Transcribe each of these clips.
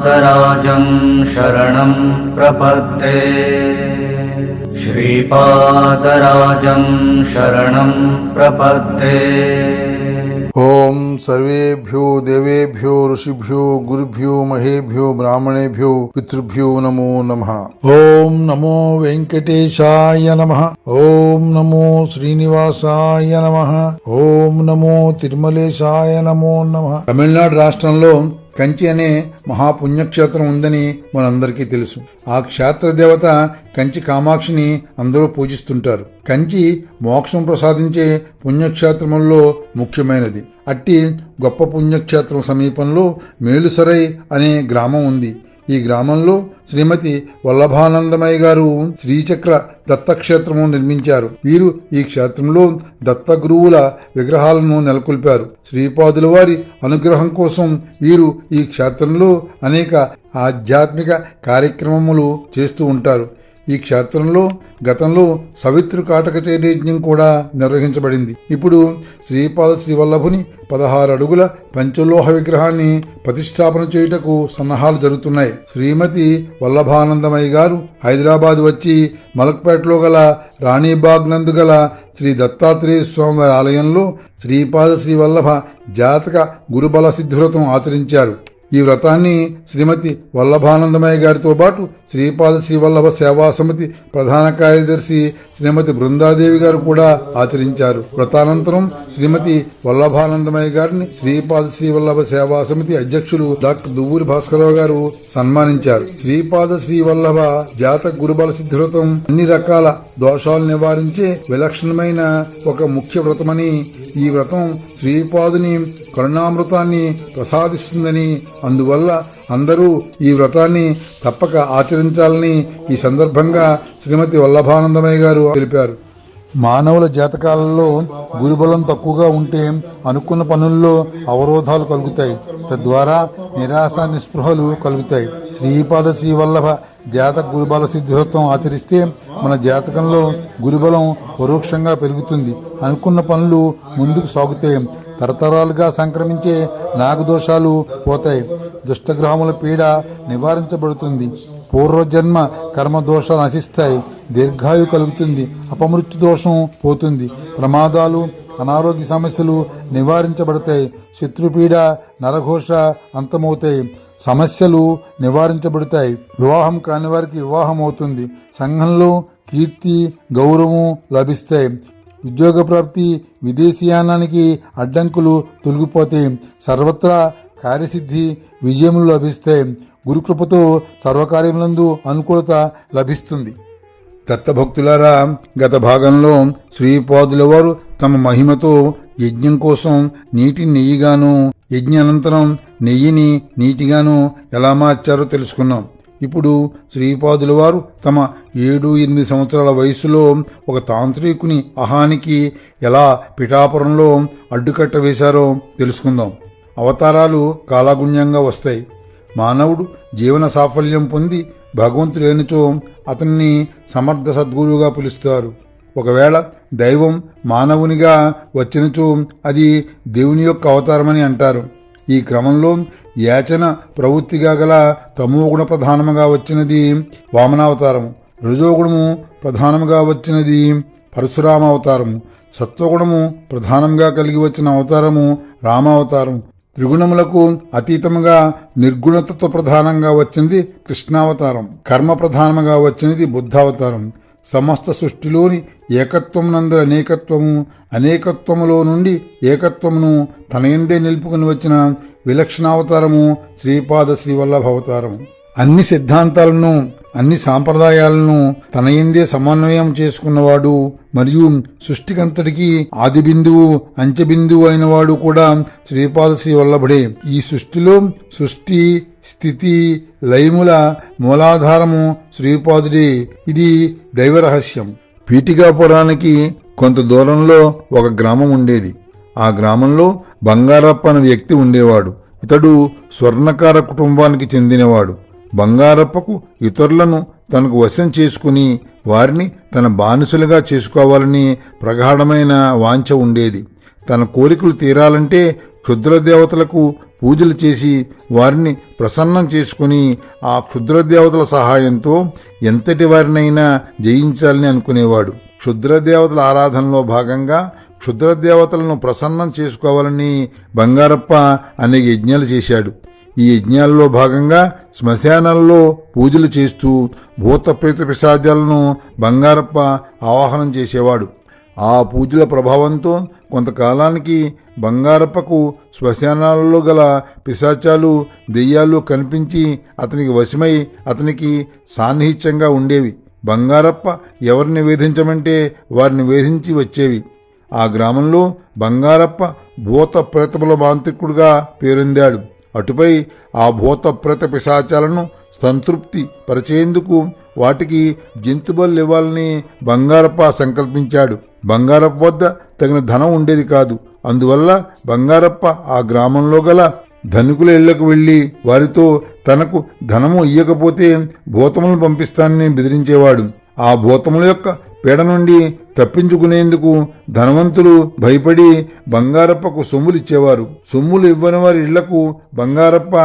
श्रीपादराजं शरणं प्रपद्ये श्रीपादराजं शरणं प्रपद्ये ఓం సర్వేభ్యో దేవేభ్యో ఋషిభ్యో గురుభ్యో మహేభ్యో బ్రాహ్మణేభ్యో పితృభ్యో నమో నమ ఓం నమో వెంకటేశాయ నమ ఓం నమో శ్రీనివాసాయ నమ ఓం నమో తిరుమలేశాయ నమో నమ తమిళనాడు రాష్ట్రంలో కంచి అనే మహాపుణ్యక్షేత్రం ఉందని మనందరికీ తెలుసు. ఆ క్షేత్ర దేవత కంచి కామాక్షిని అందరూ పూజిస్తుంటారు. కంచి మోక్షం ప్రసాదించే పుణ్యక్షేత్రముల్లో ముఖ్యమైనది. అట్టి గొప్ప పుణ్యక్షేత్రం సమీపంలో మేలుసరై అనే గ్రామం ఉంది. ఈ గ్రామంలో శ్రీమతి వల్లభానందమయ్య గారు శ్రీచక్ర దత్తక్షేత్రము నిర్మించారు. వీరు ఈ క్షేత్రంలో దత్త గురువుల విగ్రహాలను నెలకొల్పారు. శ్రీపాదుల వారి అనుగ్రహం కోసం వీరు ఈ క్షేత్రంలో అనేక ఆధ్యాత్మిక కార్యక్రమములు చేస్తూ ఉంటారు. ఈ క్షేత్రంలో గతంలో సవిత్రు కాటక చైతన్యం కూడా నిర్వహించబడింది. ఇప్పుడు శ్రీపాద శ్రీవల్లభుని పదహారు అడుగుల పంచలోహ విగ్రహాన్ని ప్రతిష్టాపన చేయుటకు సన్నాహాలు జరుగుతున్నాయి. శ్రీమతి వల్లభానందమయ్య గారు హైదరాబాద్ వచ్చి మలక్పేటలో గల రాణీబాగ్ నందు గల శ్రీ దత్తాత్రేయ స్వామి ఆలయంలో శ్రీపాద శ్రీ వల్లభ జాతక గురుబల సిద్ధివ్రతం ఆచరించారు. ఈ వ్రతాన్ని శ్రీమతి వల్లభానందమయ్య గారితో పాటు శ్రీపాద శ్రీవల్లభ సేవా సమితి ప్రధాన కార్యదర్శి శ్రీమతి బృందాదేవి గారు కూడా ఆచరించారు. వ్రతానంతరం శ్రీమతి వల్లభానందమయ్య గారిని శ్రీపాద శ్రీవల్లభ సేవా సమితి అధ్యక్షులు డాక్టర్ దువ్వూరి భాస్కరరావు గారు సన్మానించారు. శ్రీపాద శ్రీవల్లభ జాత గురుబల సిద్ధివ్రతం అన్ని రకాల దోషాలు నివారించే విలక్షణమైన ఒక ముఖ్య వ్రతమని ఈ వ్రతం శ్రీపాదుని కరుణామృతాన్ని ప్రసాదిస్తుందని అందువల్ల అందరూ ఈ వ్రతాన్ని తప్పక ఆచరి ఆచరించాలని ఈ సందర్భంగా శ్రీమతి వల్లభానందమయ్య గారు తెలిపారు. మానవుల జాతకాలలో గురుబలం తక్కువగా ఉంటే అనుకున్న పనుల్లో అవరోధాలు కలుగుతాయి. తద్వారా నిరాశ నిస్పృహలు కలుగుతాయి. శ్రీపాద శ్రీవల్లభ జాతక గురుబల సిద్ధిరత్వం ఆచరిస్తే మన జాతకంలో గురుబలం పరోక్షంగా పెరుగుతుంది. అనుకున్న పనులు ముందుకు సాగుతాయి. తరతరాలుగా సంక్రమించే నాగదోషాలు పోతాయి. దుష్టగ్రహముల పీడ నివారించబడుతుంది. పూర్వజన్మ కర్మదోషాలు నశిస్తాయి దీర్ఘాయు కలుగుతుంది అపమృత్యు దోషం పోతుంది ప్రమాదాలు అనారోగ్య సమస్యలు నివారించబడతాయి శత్రుపీడ నరఘోష అంతమవుతాయి సమస్యలు నివారించబడతాయి వివాహం కాని వారికి వివాహం అవుతుంది సంఘంలో కీర్తి గౌరవం లభిస్తాయి ఉద్యోగ ప్రాప్తి విదేశీయానానికి అడ్డంకులు తొలగిపోతాయి సర్వత్రా కార్యసిద్ధి విజయములు లభిస్తే గురుకృపతో సర్వకార్యములందు అనుకూలత లభిస్తుంది. దత్తభక్తులారా గత భాగంలో శ్రీపాదుల వారు తమ మహిమతో యజ్ఞం కోసం నీటి నెయ్యిగాను యజ్ఞ అనంతరం నెయ్యిని నీటిగాను ఎలా మార్చారో తెలుసుకున్నాం. ఇప్పుడు శ్రీపాదుల వారు తమ ఏడు ఎనిమిది సంవత్సరాల వయసులో ఒక తాంత్రికుని అహానికి ఎలా పిఠాపురంలో అడ్డుకట్ట వేశారో తెలుసుకుందాం. అవతారాలు కాలాగుణ్యంగా వస్తాయి. మానవుడు జీవన సాఫల్యం పొంది భగవంతుడు లేనిచో అతన్ని సమర్థ సద్గురువుగా పిలుస్తారు. ఒకవేళ దైవం మానవునిగా వచ్చినచో అది దేవుని యొక్క అవతారమని అంటారు. ఈ క్రమంలో యాచన ప్రవృత్తిగా గల తమోగుణ ప్రధానముగా వచ్చినది వామనావతారము. రజోగుణము ప్రధానముగా వచ్చినది పరశురామ అవతారము సత్వగుణము ప్రధానంగా కలిగి వచ్చిన అవతారము రామావతారం త్రిగుణములకు అతీతముగా నిర్గుణతత్వ ప్రధానంగా వచ్చింది కృష్ణావతారం. కర్మ ప్రధానముగా వచ్చినది బుద్ధావతారం. సమస్త సృష్టిలోని ఏకత్వమునందు అనేకత్వము అనేకత్వములో నుండి ఏకత్వమును తనయందే నిలుపుకుని వచ్చిన విలక్షణావతారము శ్రీపాద శ్రీవల్లభ అవతారము అన్ని సిద్ధాంతాలను అన్ని సాంప్రదాయాలను తన ఎందే సమన్వయం చేసుకున్నవాడు మరియు సృష్టికంతటికి ఆది బిందువు అంచెబిందువు అయినవాడు కూడా శ్రీపాద శ్రీ వల్లభుడే. ఈ సృష్టిలో సృష్టి స్థితి లయముల మూలాధారము శ్రీపాదుడే. ఇది దైవ రహస్యం పీఠికాపురానికి కొంత దూరంలో ఒక గ్రామం ఉండేది. ఆ గ్రామంలో బంగారప్ప అనే వ్యక్తి ఉండేవాడు. ఇతడు స్వర్ణకార కుటుంబానికి చెందినవాడు. బంగారప్పకు ఇతరులను తనకు వశం చేసుకుని వారిని తన బానిసలుగా చేసుకోవాలని ప్రగాఢమైన వాంఛ ఉండేది. తన కోరికలు తీరాలంటే క్షుద్ర దేవతలకు పూజలు చేసి వారిని ప్రసన్నం చేసుకుని ఆ క్షుద్ర దేవతల సహాయంతో ఎంతటి వారినైనా జయించాలని అనుకునేవాడు. క్షుద్ర దేవతల ఆరాధనలో భాగంగా క్షుద్ర దేవతలను ప్రసన్నం చేసుకోవాలని బంగారప్ప అనేక యజ్ఞాలు చేశాడు. ఈ యజ్ఞాల్లో భాగంగా శ్మశానాల్లో పూజలు చేస్తూ భూత పిశాద్యాలను బంగారప్ప ఆవాహనం చేసేవాడు. ఆ పూజల ప్రభావంతో కొంతకాలానికి బంగారప్పకు శ్మశానాలలో గల పిశాచాలు దెయ్యాలు కనిపించి అతనికి వశమై అతనికి సాన్నిహిత్యంగా ఉండేవి. బంగారప్ప ఎవరిని వేధించమంటే వారిని వేధించి వచ్చేవి. ఆ గ్రామంలో బంగారప్ప భూత ప్రేతముల మాంత్రికుడుగా పేరొందాడు. అటుపై ఆ భూతప్రత పిశాచాలను సంతృప్తి పరిచేందుకు వాటికి జంతుబలు ఇవ్వాలని బంగారప్ప సంకల్పించాడు. బంగారప్ప వద్ద తగిన ధనం ఉండేది కాదు. అందువల్ల బంగారప్ప ఆ గ్రామంలో గల ధనికుల ఇళ్ళకు వెళ్ళి వారితో తనకు ధనము ఇయ్యకపోతే భూతములను పంపిస్తానని బెదిరించేవాడు. ఆ భూతముల యొక్క పీడ నుండి తప్పించుకునేందుకు ధనవంతులు భయపడి బంగారప్పకు సొమ్ములు ఇచ్చేవారు. సొమ్ములు ఇవ్వని వారి ఇళ్ళకు బంగారప్ప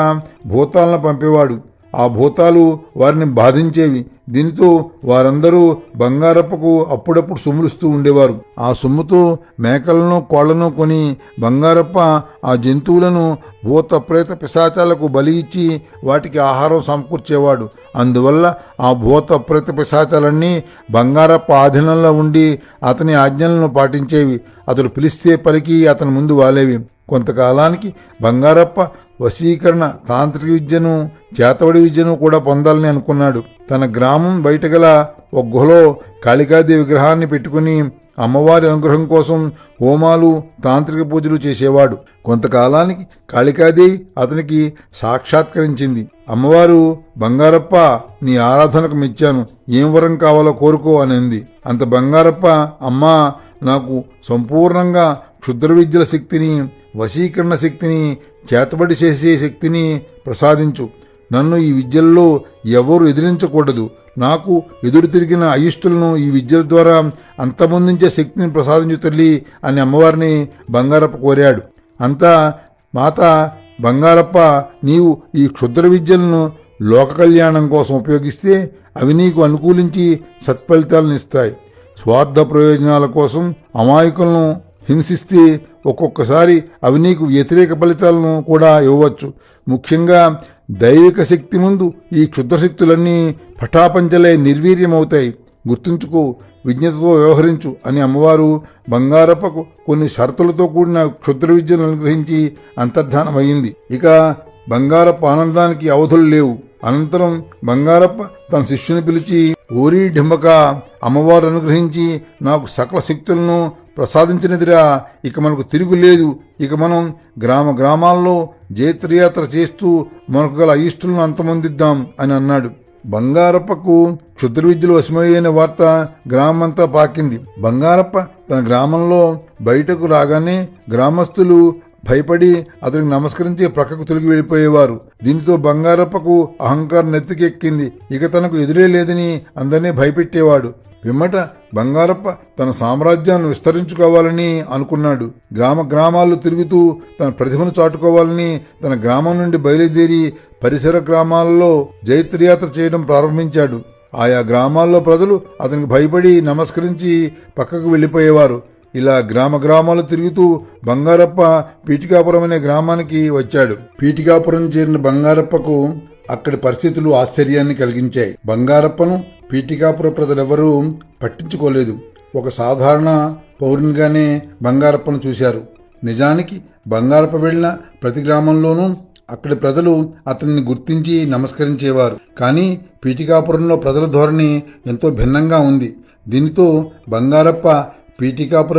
భూతాలను పంపేవాడు. ఆ భూతాలు వారిని బాధించేవి. దీంతో వారందరూ బంగారప్పకు అప్పుడప్పుడు సొమ్ములుస్తూ ఉండేవారు. ఆ సొమ్ముతో మేకలను కోళ్ళను కొని బంగారప్ప ఆ జంతువులను భూత ప్రేత పిశాచాలకు బలి ఇచ్చి వాటికి ఆహారం సమకూర్చేవాడు. అందువల్ల ఆ భూత ప్రేత పిశాచాలన్నీ బంగారప్ప ఆధీనంలో ఉండి అతని ఆజ్ఞలను పాటించేవి. అతడు పిలిస్తే పలికి అతని ముందు వాలేవి. కొంతకాలానికి బంగారప్ప వశీకరణ తాంత్రిక విద్యను చేతవడి విద్యను కూడా పొందాలని అనుకున్నాడు. తన గ్రామ బయట గల ఒక గుహలో కాళికాదేవి విగ్రహాన్ని పెట్టుకుని అమ్మవారి అనుగ్రహం కోసం హోమాలు తాంత్రిక పూజలు చేసేవాడు. కొంతకాలానికి కాళికాదేవి అతనికి సాక్షాత్కరించింది. అమ్మవారు బంగారప్ప నీ ఆరాధనకు మెచ్చాను. ఏం వరం కావాలో కోరుకో అనింది. అంత బంగారప్ప అమ్మా నాకు సంపూర్ణంగా క్షుద్ర విద్యల శక్తిని వశీకరణ శక్తిని చేతబడి చేసే శక్తిని ప్రసాదించు. నన్ను ఈ విద్యల్లో ఎవరు ఎదిరించకూడదు. నాకు ఎదురు తిరిగిన అయిష్టులను ఈ విద్యల ద్వారా అంతమొందించే శక్తిని ప్రసాదించు తల్లి అని అమ్మవారిని బంగారప్ప కోరాడు. అంతా మాత బంగారప్ప నీవు ఈ క్షుద్ర విద్యలను లోక కళ్యాణం కోసం ఉపయోగిస్తే అవి నీకు అనుకూలించి సత్ఫలితాలను ఇస్తాయి. స్వార్థ ప్రయోజనాల కోసం అమాయకులను హింసిస్తే ఒక్కొక్కసారి అవి నీకు వ్యతిరేక ఫలితాలను కూడా ఇవ్వవచ్చు. ముఖ్యంగా దైవిక శక్తి ముందు ఈ క్షుద్రశక్తులన్నీ పటాపంచలై నిర్వీర్యమవుతాయి. గుర్తుంచుకో విజ్ఞతతో వ్యవహరించు అని అమ్మవారు బంగారప్పకు కొన్ని షరతులతో కూడిన క్షుద్ర విద్యను అనుగ్రహించి అంతర్ధానమైంది ఇక బంగారప్ప ఆనందానికి అవధులు లేవు. అనంతరం బంగారప్ప తన శిష్యుని పిలిచి ఓరి ఢింబక అమ్మవారు అనుగ్రహించి నాకు సకల శక్తులను ప్రసాదించినదిరా ఇక మనకు తిరుగులేదు ఇక మనం గ్రామ గ్రామాల్లో జైత్రయాత్ర చేస్తూ మనకు గల అయిష్టులను అంతమొందిద్దాం అని అన్నాడు. బంగారప్పకు క్షుద్ర విద్యలు వశమయ్యైన వార్త గ్రామమంతా పాకింది. బంగారప్ప తన గ్రామంలో బయటకు రాగానే గ్రామస్తులు భయపడి అతనికి నమస్కరించి ప్రక్కకు తొలిగి వెళ్ళిపోయేవారు. దీనితో బంగారప్పకు అహంకారం నెత్తికెక్కింది. ఇక తనకు ఎదురే లేదని అందరినీ భయపెట్టేవాడు. పిమ్మట బంగారప్ప తన సామ్రాజ్యాన్ని విస్తరించుకోవాలని అనుకున్నాడు. గ్రామ గ్రామాలు తిరుగుతూ తన ప్రతిభను చాటుకోవాలని తన గ్రామం నుండి బయలుదేరి పరిసర గ్రామాలలో జైత్రయాత్ర చేయడం ప్రారంభించాడు. ఆయా గ్రామాల్లో ప్రజలు అతనికి భయపడి నమస్కరించి పక్కకు వెళ్ళిపోయేవారు. ఇలా గ్రామ గ్రామాలు తిరుగుతూ బంగారప్ప పీటికాపురం అనే గ్రామానికి వచ్చాడు. పీటికాపురం చేరిన బంగారప్పకు అక్కడి పరిస్థితులు ఆశ్చర్యాన్ని కలిగించాయి. బంగారప్పను పీటికాపుర ప్రజలెవరూ పట్టించుకోలేదు. ఒక సాధారణ పౌరునిగానే బంగారప్పను చూశారు. నిజానికి బంగారప్ప వెళ్ళిన ప్రతి గ్రామంలోనూ అక్కడి ప్రజలు అతన్ని గుర్తించి నమస్కరించేవారు. కానీ పీటికాపురంలో ప్రజల ధోరణి ఎంతో భిన్నంగా ఉంది. దీనితో బంగారప్ప పీటికాపుర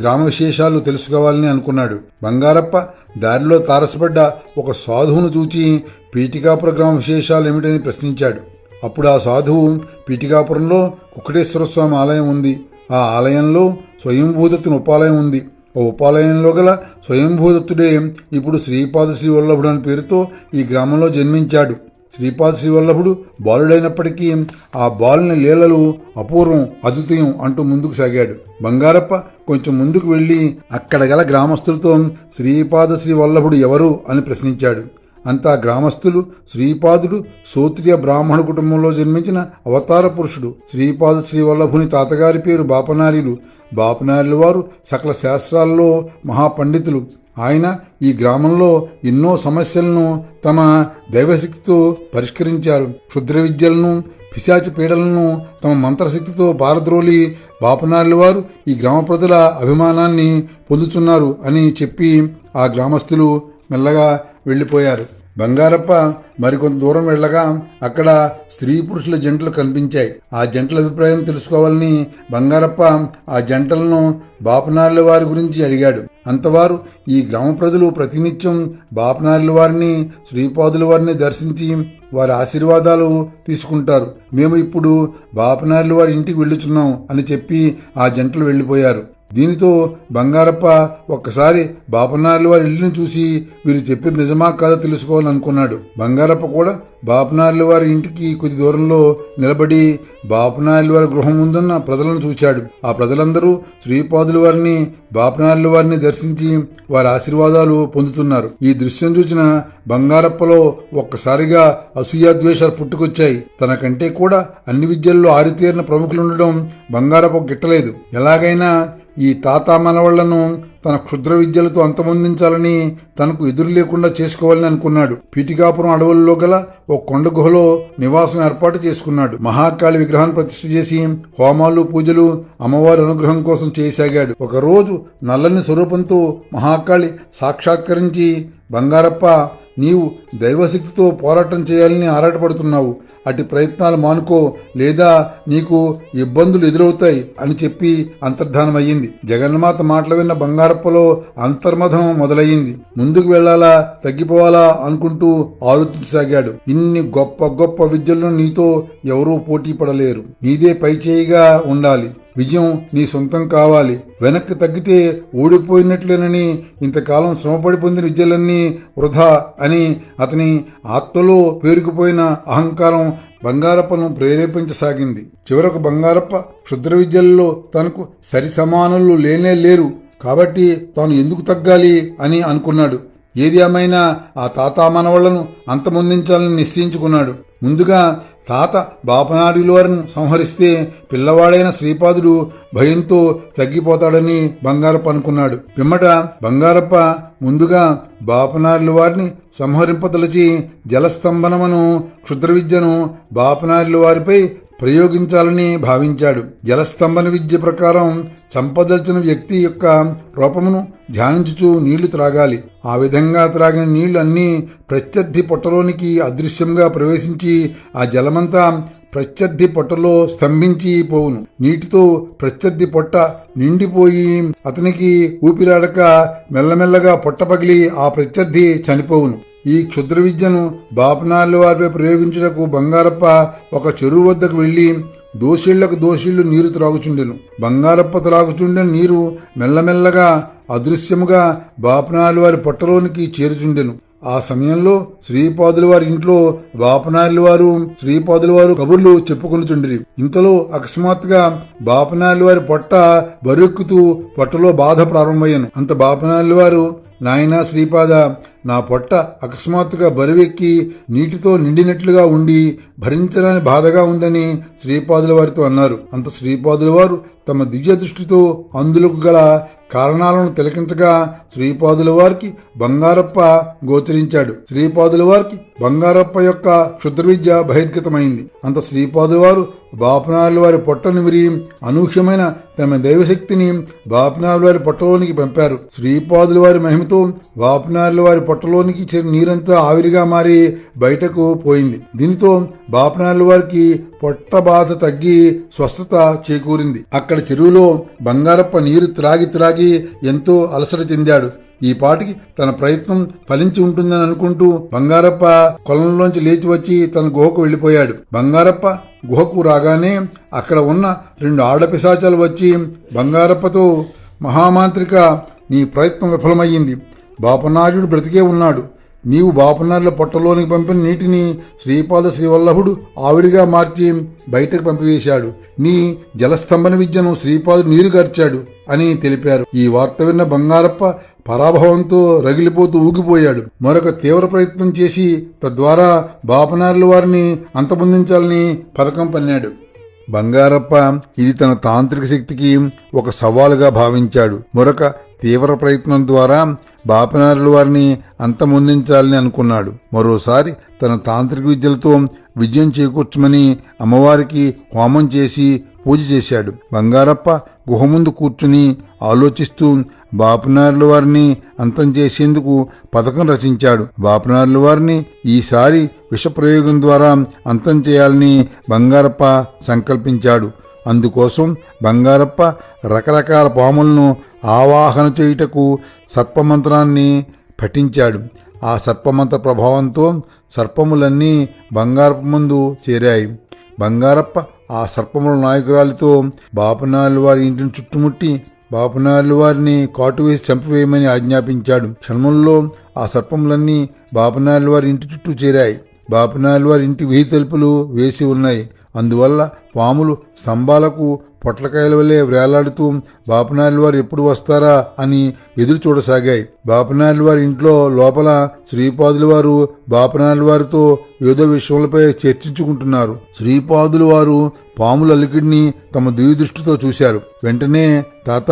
గ్రామ విశేషాలు తెలుసుకోవాలని అనుకున్నాడు. బంగారప్ప దారిలో తారసపడ్డ ఒక సాధువును చూచి పీటికాపుర గ్రామ విశేషాలు ఏమిటని ప్రశ్నించాడు. అప్పుడు ఆ సాధువు పీటికాపురంలో కుక్కటేశ్వర స్వామి ఆలయం ఉంది. ఆ ఆలయంలో స్వయంభూదత్తుని ఉపాలయం ఉంది. ఆ ఉపాలయంలో గల స్వయంభూదత్తుడే ఇప్పుడు శ్రీపాద శ్రీ వల్లభుడు అనే పేరుతో ఈ గ్రామంలో జన్మించాడు. శ్రీపాద శ్రీవల్లభుడు బాలుడైనప్పటికీ ఆ బాలుని లీలలు అపూర్వం అద్వితీయం అంటూ ముందుకు సాగాడు. బంగారప్ప కొంచెం ముందుకు వెళ్ళి అక్కడ గల గ్రామస్తులతో శ్రీపాద శ్రీవల్లభుడు ఎవరు అని ప్రశ్నించాడు. అంతా గ్రామస్తులు శ్రీపాదుడు సోత్రియ బ్రాహ్మణ కుటుంబంలో జన్మించిన అవతార పురుషుడు. శ్రీపాద శ్రీవల్లభుని తాతగారి పేరు బాపనార్యులు. బాపనార్యుల వారు సకల శాస్త్రాల్లో మహాపండితులు. ఆయన ఈ గ్రామంలో ఎన్నో సమస్యలను తమ దైవశక్తితో పరిష్కరించారు. క్షుద్ర విద్యలను పిశాచి పీడలను తమ మంత్రశక్తితో పారద్రోలి బాపనార్యుల వారు ఈ గ్రామ ప్రజల అభిమానాన్ని పొందుతున్నారు అని చెప్పి ఆ గ్రామస్తులు మెల్లగా వెళ్ళిపోయారు. బంగారప్ప మరికొంత దూరం వెళ్ళగా అక్కడ స్త్రీ పురుషుల జంటలు కనిపించాయి. ఆ జంటల అభిప్రాయం తెలుసుకోవాలని బంగారప్ప ఆ జంటలను బాపనార్ల వారి గురించి అడిగాడు. అంతవారు ఈ గ్రామ ప్రజలు ప్రతినిత్యం బాపనార్ల వారిని శ్రీపాదుల వారిని దర్శించి వారి ఆశీర్వాదాలు తీసుకుంటారు. మేము ఇప్పుడు బాపనార్ల వారి ఇంటికి వెళ్ళుచున్నాం అని చెప్పి ఆ జంటలు వెళ్ళిపోయారు. దీనితో బంగారప్ప ఒక్కసారి బాపనార్ల వారి ఇల్లుని చూసి వీరు చెప్పింది నిజమా కాదో తెలుసుకోవాలనుకున్నాడు. బంగారప్ప కూడా బాపనార్ల వారి ఇంటికి కొద్ది దూరంలో నిలబడి బాపనార్ల వారి గృహం ఉందన్న ప్రజలను చూశాడు ఆ ప్రజలందరూ శ్రీపాదుల వారిని బాపనార్ల వారిని దర్శించి వారి ఆశీర్వాదాలు పొందుతున్నారు. ఈ దృశ్యం చూసిన బంగారప్పలో ఒక్కసారిగా అసూయాద్వేషాలు పుట్టుకొచ్చాయి. తనకంటే కూడా అన్ని విద్యల్లో ఆరితేరిన ప్రముఖులుండడం బంగారపు గిట్టలేదు. ఎలాగైనా ఈ తాత మనవళ్ళను తన క్షుద్ర విద్యలతో అంతమొందించాలని తనకు ఎదురు లేకుండా చేసుకోవాలని అనుకున్నాడు. పీటికాపురం అడవుల్లో గల ఓ కొండ గుహలో నివాసం ఏర్పాటు చేసుకున్నాడు. మహాకాళి విగ్రహాన్ని ప్రతిష్ఠ చేసి హోమాలు పూజలు అమ్మవారి అనుగ్రహం కోసం చేయసాగాడు. ఒకరోజు నల్లని స్వరూపంతో మహాకాళి సాక్షాత్కరించి బంగారప్ప నీవు దైవశక్తితో పోరాటం చేయాలని ఆరాటపడుతున్నావు. అటు ప్రయత్నాలు మానుకో లేదా నీకు ఇబ్బందులు ఎదురవుతాయి అని చెప్పి అంతర్ధానమయ్యింది. జగన్మాత మాటలు విన్న బంగారప్పలో అంతర్మథం మొదలయ్యింది. ముందుకు వెళ్ళాలా తగ్గిపోవాలా అనుకుంటూ ఆలోచించసాగాడు. ఇన్ని గొప్ప గొప్ప విద్యలను నీతో ఎవరూ పోటీ పడలేరు. నీదే పైచేయిగా ఉండాలి. విజయం నీ సొంతం కావాలి. వెనక్కి తగ్గితే ఓడిపోయినట్లేనని ఇంతకాలం శ్రమపడి పొందిన విద్యలన్నీ వృధా అని అతని ఆత్మలో పేరుకుపోయిన అహంకారం బంగారప్పను ప్రేరేపించసాగింది. చివరకు బంగారప్ప క్షుద్ర విద్యలలో తనకు సరి సమానులు లేనే లేరు. కాబట్టి తాను ఎందుకు తగ్గాలి అని అనుకున్నాడు. ఏది ఏమైనా ఆ తాత మనవళ్ళను అంతమొందించాలని నిశ్చయించుకున్నాడు. ముందుగా తాత బాపనారిలో వారిని సంహరిస్తే పిల్లవాడైన శ్రీపాదుడు భయంతో తగ్గిపోతాడని బంగారప్ప అనుకున్నాడు. పిమ్మట బంగారప్ప ముందుగా బాపనారిల వారిని సంహరింపదలచి జలస్తంభనమును క్షుద్ర విద్యను బాపనారిల వారిపై ప్రయోగించాలని భావించాడు. జలస్తంభన విద్య ప్రకారం చంపదలిచిన వ్యక్తి యొక్క రూపమును ధ్యానించుచు నీళ్ళు త్రాగాలి. ఆ విధంగా త్రాగిన నీళ్ళు అన్నీ ప్రత్యర్థి పొట్టలోనికి అదృశ్యంగా ప్రవేశించి ఆ జలమంతా ప్రత్యర్థి పొట్టలో స్తంభించి పోవును. నీటితో ప్రత్యర్థి పొట్ట నిండిపోయి అతనికి ఊపిరాడక మెల్లమెల్లగా పొట్ట పగిలి ఆ ప్రత్యర్థి చనిపోవును. ఈ క్షుద్ర విద్యను బాపనార్ల వారిపై ప్రయోగించుటకు బంగారప్ప ఒక చెరువు వద్దకు వెళ్ళి దోషిళ్ళకు దోషిళ్ళు నీరు త్రాగుచుండెను. బంగారప్ప త్రాగుచుండెన నీరు మెల్లమెల్లగా అదృశ్యముగా బాపనాలు వారి పొట్టలోనికి చేరుచుండెను. ఆ సమయంలో శ్రీపాదుల వారి ఇంట్లో బాపనార్ల వారు శ్రీపాదుల వారు కబుర్లు చెప్పుకొనుచుండిరి. ఇంతలో అకస్మాత్తుగా బాపనార్ల వారి పొట్ట బరుక్కుతూ పొట్టలో బాధ ప్రారంభమయ్యాను అంత బాపనార్ల వారు నాయనా శ్రీపాద నా పొట్ట అకస్మాత్తుగా బరువెక్కి నీటితో నిండినట్లుగా ఉండి భరించడానికి బాధగా ఉందని శ్రీపాదుల వారితో అన్నారు. అంత శ్రీపాదుల వారు తమ దివ్య దృష్టితో అందులకు గల కారణాలను తిలకించగా శ్రీపాదుల వారికి బంగారప్ప గోచరించాడు. శ్రీపాదుల వారికి బంగారప్ప యొక్క క్షుద్ర విద్య బహిర్గతమైంది. అంత శ్రీపాదు వారు బాపనారుల వారి పొట్ట నిమిరి అనూహ్యమైన తమ దైవశక్తిని బాపనారుల వారి పొట్టలోనికి పంపారు. శ్రీపాదుల వారి మహిమతో బాపనారుల వారి పొట్టలోనికి నీరంతా ఆవిరిగా మారి బయటకు పోయింది. దీనితో బాపనారుల వారికి పొట్ట బాధ తగ్గి స్వస్థత చేకూరింది. అక్కడ చెరువులో బంగారప్ప నీరు త్రాగి త్రాగి ఎంతో అలసట చెందాడు. ఈ పాటికి తన ప్రయత్నం ఫలించి ఉంటుందని అనుకుంటూ బంగారప్ప కొలంలోంచి లేచి వచ్చి తన గుహకు వెళ్ళిపోయాడు. బంగారప్ప గుహకు రాగానే అక్కడ ఉన్న రెండు ఆడపిశాచాలు వచ్చి బంగారప్పతో మహామాంత్రిక నీ ప్రయత్నం విఫలమయ్యింది. బాపనాయుడు బ్రతికే ఉన్నాడు. నీవు బాపనార్ల పొట్టలోనికి పంపిన నీటిని శ్రీపాద శ్రీవల్లభుడు ఆవిరిగా మార్చి బయటకు పంపివేశాడు. నీ జలస్తంభన విద్యను శ్రీపాదు నీరు గార్చాడు అని తెలిపారు. ఈ వార్త విన్న బంగారప్ప పరాభవంతో రగిలిపోతూ ఊగిపోయాడు. మరొక తీవ్ర ప్రయత్నం చేసి తద్వారా బాపనార్ల వారిని అంతమొందించాలని పథకం పన్నాడు. బంగారప్ప ఇది తన తాంత్రిక శక్తికి ఒక సవాలుగా భావించాడు. మరొక తీవ్ర ప్రయత్నం ద్వారా బాపనారుల వారిని అంతమొందించాలని అనుకున్నాడు. మరోసారి తన తాంత్రిక విద్యలతో విజయం చేకూర్చమని అమ్మవారికి హోమం చేసి పూజ చేశాడు. బంగారప్ప గుహ ముందు కూర్చుని ఆలోచిస్తూ బాపునార్లు వారిని అంతం చేసేందుకు పథకం రచించాడు. బాపునార్లు వారిని ఈసారి విషప్రయోగం ద్వారా అంతం చేయాలని బంగారప్ప సంకల్పించాడు. అందుకోసం బంగారప్ప రకరకాల పాములను ఆవాహన చేయుటకు సర్పమంత్రాన్ని పఠించాడు. ఆ సర్పమంత్ర ప్రభావంతో సర్పములన్నీ బంగారప్ప ముందు చేరాయి. బంగారప్ప ఆ సర్పముల నాయకురాలితో బాపనాలు వారి ఇంటిని చుట్టుముట్టి బాపనాలు వారిని కాటు వేసి చంపివేయమని ఆజ్ఞాపించాడు. క్షణంలో ఆ సర్పములన్నీ బాపనాలు వారి ఇంటి చుట్టూ చేరాయి. బాపనాలు వారి ఇంటి వెయ్యి తలుపులు వేసి ఉన్నాయి. అందువల్ల పాములు స్తంభాలకు పొట్లకాయల వలె వేలాడుతూ బాపనాయుల వారు ఎప్పుడు వస్తారా అని ఎదురు చూడసాగాయి. బాపనాయులు వారి ఇంట్లో లోపల శ్రీపాదుల వారు బాపనాయులు వారితో ఏదో విషయములపై చర్చించుకుంటున్నారు. శ్రీపాదులు వారు పాముల అలికిడిని తమ దివ్య దృష్టితో చూశారు. వెంటనే తాత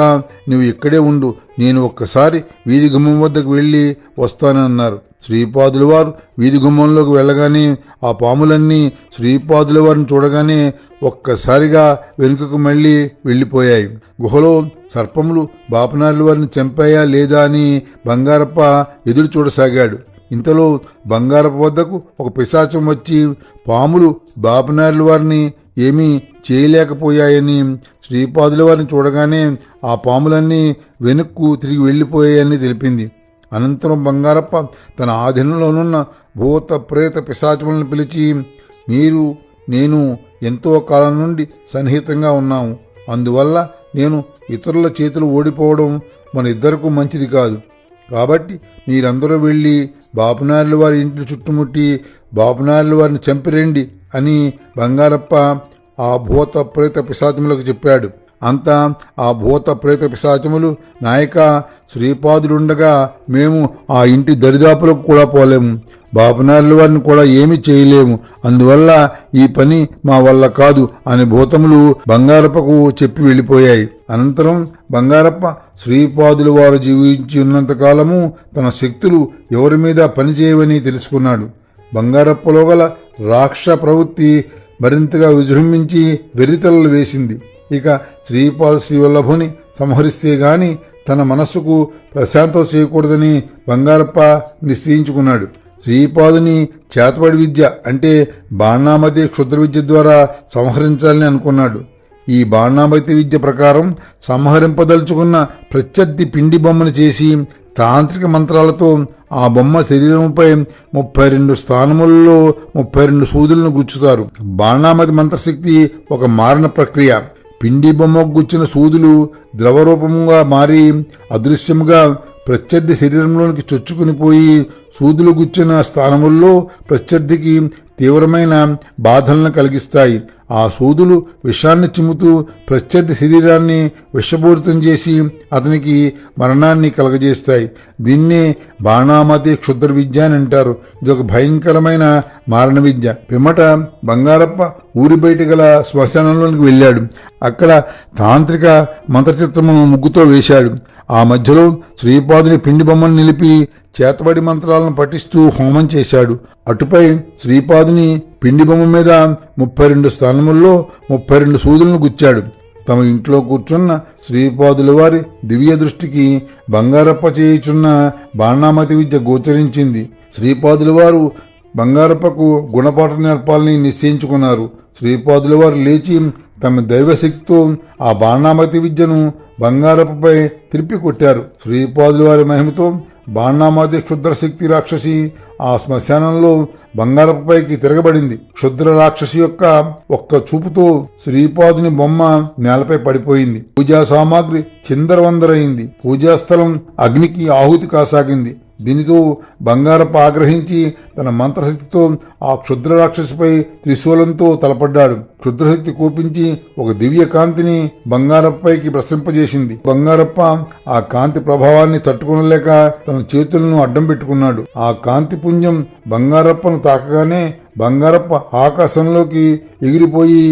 నువ్వు ఇక్కడే ఉండు. నేను ఒక్కసారి వీధి గుమ్మం వద్దకు వెళ్ళి వస్తానన్నారు. శ్రీపాదుల వారు వీధి గుమ్మంలోకి వెళ్ళగానే ఆ పాములన్నీ శ్రీపాదుల వారిని చూడగానే ఒక్కసారిగా వెనుకకు మళ్ళీ వెళ్ళిపోయాయి. గుహలో సర్పములు బాపనార్లు వారిని చంపాయా లేదా అని బంగారప్ప ఎదురు చూడసాగాడు. ఇంతలో బంగారప్ప వద్దకు ఒక పిశాచం వచ్చి పాములు బాపనార్లు వారిని ఏమీ చేయలేకపోయాయని శ్రీపాదుల వారిని చూడగానే ఆ పాములన్నీ వెనుక్కు తిరిగి వెళ్ళిపోయాయని తెలిపింది. అనంతరం బంగారప్ప తన ఆధీనంలోనున్న భూత ప్రేత పిశాచములను పిలిచి మీరు నేను ఎంతో కాలం నుండి సన్నిహితంగా ఉన్నాము. అందువల్ల నేను ఇతరుల చేతులు ఓడిపోవడం మన ఇద్దరకు మంచిది కాదు. కాబట్టి మీరందరూ వెళ్ళి బాపునారుల వారి ఇంటిని చుట్టుముట్టి బాపునారుల వారిని చంపిరండి అని బంగారప్ప ఆ భూత ప్రేత పిశాచములకు చెప్పాడు. అంతా ఆ భూత ప్రేత పిశాచములు నాయక శ్రీపాదుడుండగా మేము ఆ ఇంటి దరిదాపులకు కూడా పోలేము. బాపనార్ల వారిని కూడా ఏమి చేయలేము. అందువల్ల ఈ పని మా వల్ల కాదు అని భూతములు బంగారప్పకు చెప్పి వెళ్ళిపోయాయి. అనంతరం బంగారప్ప శ్రీపాదులు వారు జీవించి ఉన్నంత కాలము తన శక్తులు ఎవరి మీద పనిచేయవని తెలుసుకున్నాడు. బంగారప్పలో గల రాక్ష ప్రవృత్తి మరింతగా విజృంభించి వెర్రితలలు వేసింది. ఇక శ్రీపాద శ్రీవల్లభుని సంహరిస్తే గాని తన మనస్సుకు ప్రశాంతం చేయకూడదని బంగారప్ప నిశ్చయించుకున్నాడు. శ్రీపాదుని చేతబడి విద్య అంటే బాణామతి క్షుద్ర విద్య ద్వారా సంహరించాలని అనుకున్నాడు. ఈ బాణామతి విద్య ప్రకారం సంహరింపదలుచుకున్న ప్రత్యర్థి పిండి బొమ్మను చేసి తాంత్రిక మంత్రాలతో ఆ బొమ్మ శరీరంపై ముప్పై రెండు స్థానములలో ముప్పై రెండు సూదులను గుచ్చుతారు. బాణామతి మంత్రశక్తి ఒక మారణ ప్రక్రియ. పిండి బొమ్మకు గుచ్చిన సూదులు ద్రవరూపముగా మారి అదృశ్యముగా ప్రత్యర్థి శరీరంలోనికి చొచ్చుకుని పోయి సూదులు గుచ్చిన స్థానముల్లో ప్రత్యర్థికి తీవ్రమైన బాధలను కలిగిస్తాయి. ఆ సూదులు విషాన్ని చిమ్ముతూ ప్రత్యర్థి శరీరాన్ని విషపూరితం చేసి అతనికి మరణాన్ని కలగజేస్తాయి. దీన్నే బాణామతి క్షుద్ర విద్య అని అంటారు. ఇది ఒక భయంకరమైన మారణ విద్య పిమ్మట బంగారప్ప ఊరి బయట గల శ్మశానంలోనికి వెళ్ళాడు. అక్కడ తాంత్రిక మంత్రచిత్రమును ముగ్గుతో వేశాడు. ఆ మధ్యలో శ్రీపాదుని పిండి బొమ్మను నిలిపి చేతబడి మంత్రాలను పఠిస్తూ హోమం చేశాడు. అటుపై శ్రీపాదుని పిండి బొమ్మ మీద ముప్పై రెండు స్థానముల్లో ముప్పై రెండు సూదులను గుచ్చాడు. తమ ఇంట్లో కూర్చున్న శ్రీపాదుల వారి దివ్య దృష్టికి బంగారప్ప చేయుచున్న బాణామతి విద్య గోచరించింది. శ్రీపాదుల వారు బంగారప్పకు గుణపాఠ నేర్పాలని నిశ్చయించుకున్నారు. శ్రీపాదుల వారు లేచి తమ దైవశక్తితో ఆ బాణామతి విద్యను బంగారపుపై తిరిపి కొట్టారు. శ్రీపాదుల వారి మహిమతో బాణామాది క్షుద్ర శక్తి రాక్షసి ఆ శ్మశానంలో బంగారపుపైకి తిరగబడింది. క్షుద్ర రాక్షసి యొక్క ఒక్క చూపుతో శ్రీపాదుని బొమ్మ నేలపై పడిపోయింది. పూజా సామాగ్రి చిందరవందరైంది. పూజాస్థలం అగ్నికి ఆహుతి కాసాగింది. దీనితో బంగారప్ప ఆగ్రహించి తన మంత్రశక్తితో ఆ క్షుద్ర రాక్షసిపై త్రిశూలంతో తలపడ్డాడు. క్షుద్రశక్తి కోపించి ఒక దివ్య కాంతిని బంగారప్పైకి ప్రసరింపజేసింది బంగారప్ప ఆ కాంతి ప్రభావాన్ని తట్టుకునలేక తన చేతులను అడ్డం పెట్టుకున్నాడు. ఆ కాంతి పుంజం బంగారప్పను తాకగానే బంగారప్ప ఆకాశంలోకి ఎగిరిపోయి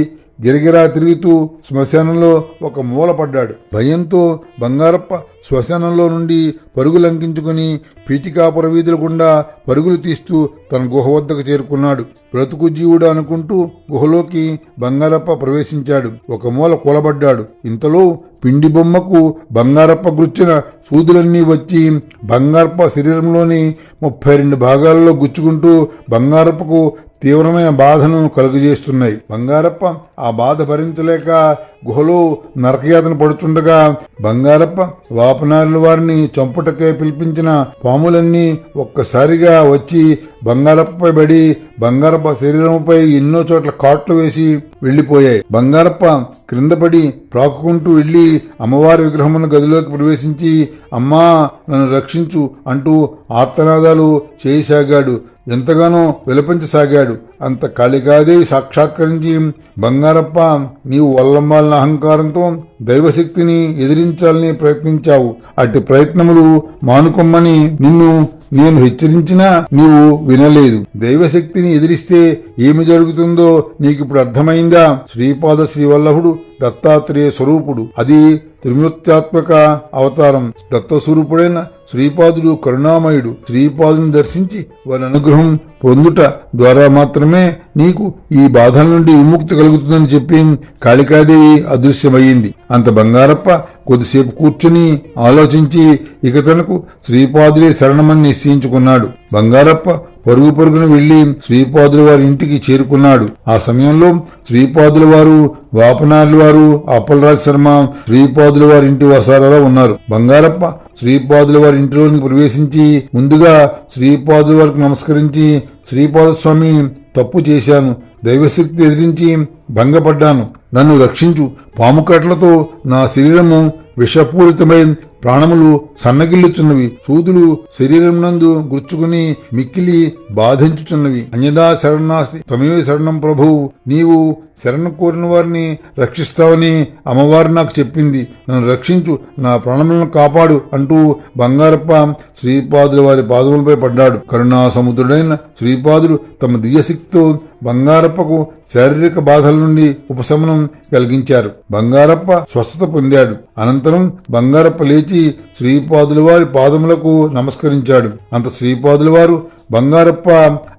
గిరగిరా తిరుగుతూ శ్మశానంలో ఒక మూల పడ్డాడు. భయంతో బంగారప్ప శ్మశానంలో నుండి పరుగు లంకించుకుని పీటికాపుర వీధుల గుండా పరుగులు తీస్తూ తన గుహ వద్దకు చేరుకున్నాడు. బ్రతుకు జీవుడు అనుకుంటూ గుహలోకి బంగారప్ప ప్రవేశించాడు. ఒక మూల కూలబడ్డాడు. ఇంతలో పిండి బొమ్మకు బంగారప్ప గుచ్చిన సూదులన్నీ వచ్చి బంగారప్ప శరీరంలోని ముప్పై రెండు భాగాలలో గుచ్చుకుంటూ బంగారప్పకు తీవ్రమైన బాధను కలుగజేస్తున్నాయి. బంగారప్ప ఆ బాధ భరించలేక గుహలో నరకయాతన పడుచుండగా బంగారప్ప వాపనారుల వారిని చంపుటకే పిలిపించిన పాములన్నీ ఒక్కసారిగా వచ్చి బంగారప్పపై పడి బంగారప్ప శరీరంపై ఎన్నో చోట్ల కాట్లు వేసి వెళ్ళిపోయాయి బంగారప్ప క్రిందపడి ప్రాకుకుంటూ వెళ్ళి అమ్మవారి విగ్రహమును గదిలోకి ప్రవేశించి అమ్మా నన్ను రక్షించు అంటూ ఆర్తనాదాలు చేయసాగాడు. ఎంతగానో విలపించసాగాడు. అంత కాళికాదేవి సాక్షాత్కరించి? బంగారప్ప నీవు వల్లంబాలన అహంకారంతో దైవశక్తిని ఎదిరించాలని ప్రయత్నించావు. అట్టి ప్రయత్నములు మానుకొమ్మని నిన్ను నేను హెచ్చరించినా నీవు వినలేదు. దైవశక్తిని ఎదిరిస్తే ఏమి జరుగుతుందో నీకిప్పుడు అర్థమైందా? శ్రీపాద శ్రీవల్లభుడు దత్తాత్రేయ స్వరూపుడు. అది త్రిమూర్త్యాత్మక అవతారం. దత్తస్వరూపుడైన శ్రీపాదుడు కరుణామయుడు శ్రీపాదుని దర్శించి వారి అనుగ్రహం పొందుట ద్వారా మాత్రమే నీకు ఈ బాధల నుండి విముక్తి కలుగుతుందని చెప్పి కాళికాదేవి అదృశ్యమయ్యింది. అంత బంగారప్ప కొద్దిసేపు కూర్చుని ఆలోచించి ఇక తనకు శ్రీపాదులే శరణమని నిశ్చయించుకున్నాడు. బంగారప్ప పరుగు పరుగున వెళ్ళి శ్రీపాదుల వారి ఇంటికి చేరుకున్నాడు. ఆ సమయంలో శ్రీపాదుల వారు వాపనార్ల వారు అప్పలరాజ్ శర్మ శ్రీపాదుల వారి ఇంటి వసారాలో ఉన్నారు. బంగారప్ప శ్రీపాదుల వారి ఇంటిలోనికి ప్రవేశించి ముందుగా శ్రీపాదుల వారికి నమస్కరించి శ్రీపాద స్వామి తప్పు చేశాను. దైవశక్తి ఎదిరించి భంగపడ్డాను. నన్ను రక్షించు. పాముకట్లతో నా శరీరము విషపూరితమై ప్రాణములు సన్నగిల్లుచున్నవి. సూదులు శరీరం నందు గుచ్చుకుని మిక్కిలి బాధించుచున్నవి. అన్యదా శరణాస్తి తమేవ శరణం ప్రభువు నీవు శరణు కోరిన వారిని రక్షిస్తావని అమ్మవారు నాకు చెప్పింది. నన్ను రక్షించు. నా ప్రాణములను కాపాడు అంటూ బంగారప్ప శ్రీపాదుల వారి పాదములపై పడ్డాడు. కరుణా సముద్రుడైన శ్రీపాదులు తమ దివ్యశక్తితో బంగారప్పకు శారీరక బాధల నుండి ఉపశమనం కలిగించారు. బంగారప్ప స్వస్థత పొందాడు. అనంతరం బంగారప్ప లేచి శ్రీపాదుల వారి పాదములకు నమస్కరించాడు. అంత శ్రీపాదుల వారు బంగారప్ప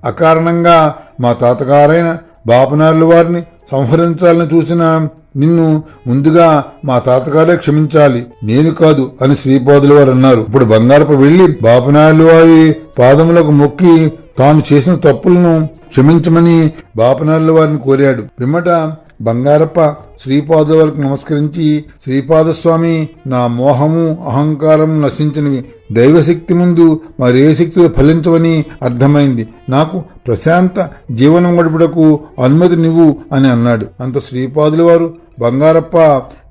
అకారణంగా మా తాతగారైన బాపనార్ల వారిని సంహరించాలని చూసిన నిన్ను ముందుగా మా తాతగారే క్షమించాలి. నేను కాదు అని శ్రీపాదుల వారు అన్నారు. ఇప్పుడు బంగారప్ప వెళ్ళి బాపనార్ల వారి పాదములకు మొక్కి తాను చేసిన తప్పులను క్షమించమని బాపనార్ల వారిని కోరాడు. పిమ్మట బంగారప్ప శ్రీపాదుల వారికి నమస్కరించి శ్రీపాదస్వామి నా మోహము అహంకారం నశించినవి. దైవశక్తి ముందు మరే శక్తులు ఫలించవని అర్థమైంది. నాకు ప్రశాంత జీవనం గడుపుటకు అనుమతి నివ్వు అని అన్నాడు. అంత శ్రీపాదుల వారు బంగారప్ప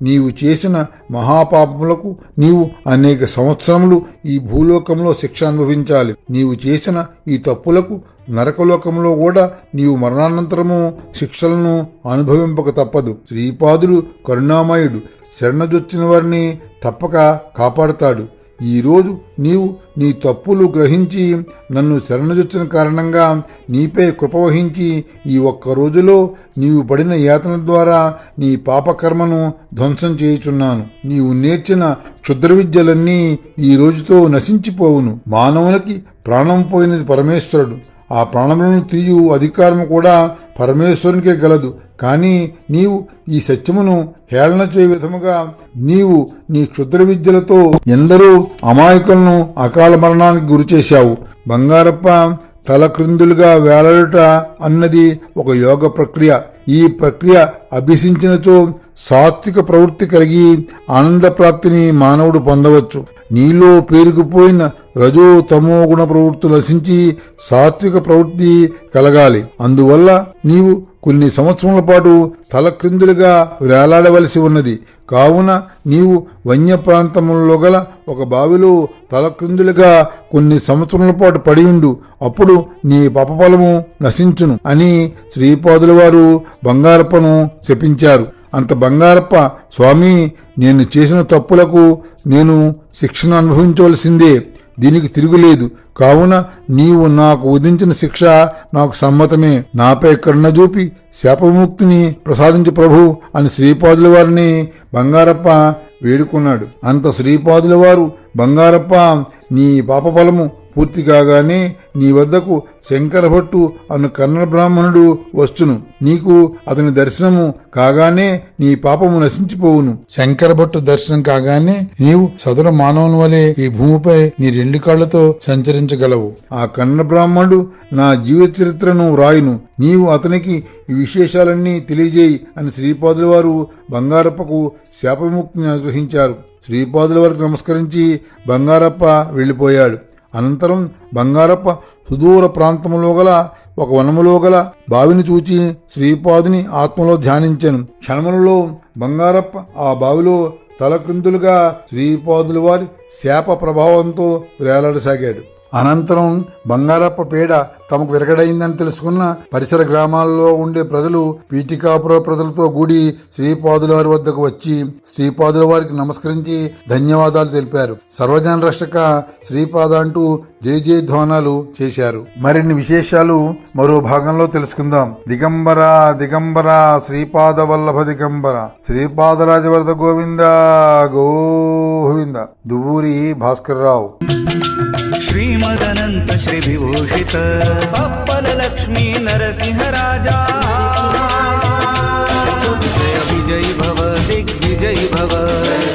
నీవు చేసిన మహాపాపములకు నీవు అనేక సంవత్సరములు ఈ భూలోకంలో శిక్ష అనుభవించాలి. నీవు చేసిన ఈ తప్పులకు నరకలోకంలో కూడా నీవు మరణానంతరము శిక్షలను అనుభవింపక తప్పదు. శ్రీపాదుడు కరుణామయుడు శరణజొచ్చిన వారిని తప్పక కాపాడతాడు. ఈరోజు నీవు నీ తప్పులు గ్రహించి నన్ను శరణజొచ్చిన కారణంగా నీపై కృప వహించి ఈ ఒక్క రోజులో నీవు పడిన యాతన ద్వారా నీ పాపకర్మను ధ్వంసం చేయుచున్నాను. నీవు నేర్చిన క్షుద్ర విద్యలన్నీ ఈ రోజుతో నశించిపోవును. మానవునికి ప్రాణం పోయినది పరమేశ్వరుడు. ఆ ప్రాణములను తీయు అధికారము కూడా పరమేశ్వరునికే గలదు. కానీ నీవు ఈ సత్యమును హేళన చేయ విధముగా నీవు నీ క్షుద్ర విద్యలతో ఎందరో అమాయకులను అకాల మరణానికి గురి చేశావు. బంగారప్ప తల క్రిందులుగా వేలాడుట అన్నది ఒక యోగ ప్రక్రియ. ఈ ప్రక్రియ అభ్యసించినచో సాత్విక ప్రవృత్తి కలిగి ఆనంద ప్రాప్తిని మానవుడు పొందవచ్చు. నీలో పేరుకుపోయిన రజో తమో గుణ ప్రవృత్తి నశించి సాత్విక ప్రవృత్తి కలగాలి. అందువల్ల నీవు కొన్ని సంవత్సరముల పాటు తలక్రిందులుగా వేలాడవలసి ఉన్నది. కావున నీవు వన్య ప్రాంతములో గల ఒక బావిలో తలక్రిందులుగా కొన్ని సంవత్సరముల పాటు పడి ఉండు. అప్పుడు నీ పాపఫలము నశించును అని శ్రీపాదుల వారు బంగారప్పను శపించారు అంత బంగారప్ప. స్వామి నేను చేసిన తప్పులకు నేను శిక్షను అనుభవించవలసిందే. దీనికి తిరుగులేదు. కావున నీవు నాకు విధించిన శిక్ష నాకు సమ్మతమే. నాపై కరుణ చూపి శాపముక్తిని ప్రసాదించు ప్రభు అని శ్రీపాదుల వారిని బంగారప్ప వేడుకున్నాడు. అంత శ్రీపాదుల వారు బంగారప్ప నీ పాపఫలము పూర్తి కాగానే నీ వద్దకు శంకరభట్టు అను కన్నడ బ్రాహ్మణుడు వస్తును. నీకు అతని దర్శనము కాగానే నీ పాపము నశించిపోవును. శంకరభట్టు దర్శనం కాగానే నీవు సదరు మానవుని వలె ఈ భూమిపై నీ రెండు కాళ్ళతో సంచరించగలవు. ఆ కన్నడ బ్రాహ్మణుడు నా జీవిత చరిత్రను వ్రాయును. నీవు అతనికి ఈ విశేషాలన్నీ తెలియజేయి అని శ్రీపాదుల వారు బంగారప్పకు శాపముక్తిని అనుగ్రహించారు శ్రీపాదుల వారికి నమస్కరించి బంగారప్ప వెళ్ళిపోయాడు. అనంతరం బంగారప్ప సుదూర ప్రాంతంలో గల ఒక వనములో గల బావిని చూచి శ్రీపాదుని ఆత్మలో ధ్యానించాను. క్షణములలో బంగారప్ప ఆ బావిలో తలకిందులుగా శ్రీపాదులు వారి శాప ప్రభావంతో వేలాడసాగాడు. అనంతరం బంగారప్ప పేడ తమకు విరగడైందని తెలుసుకున్న పరిసర గ్రామాల్లో ఉండే ప్రజలు పీఠికాపుర ప్రజలతో కూడి శ్రీపాదుల వారి వద్దకు వచ్చి శ్రీపాదుల వారికి నమస్కరించి ధన్యవాదాలు తెలిపారు. సర్వజన రక్షక శ్రీపాద అంటూ జయ జయ ధ్వానాలు చేశారు. మరిన్ని విశేషాలు మరో భాగంలో తెలుసుకుందాం. దిగంబర దిగంబర శ్రీపాద వల్లభ దిగంబర శ్రీపాదరాజవర్ధ గోవింద గోవింద దువ్వూరి భాస్కర్ రావు. श्रीमदनन्त लक्ष्मी नरसिंह राजा। जय विजयी भव दिग्विजय भव।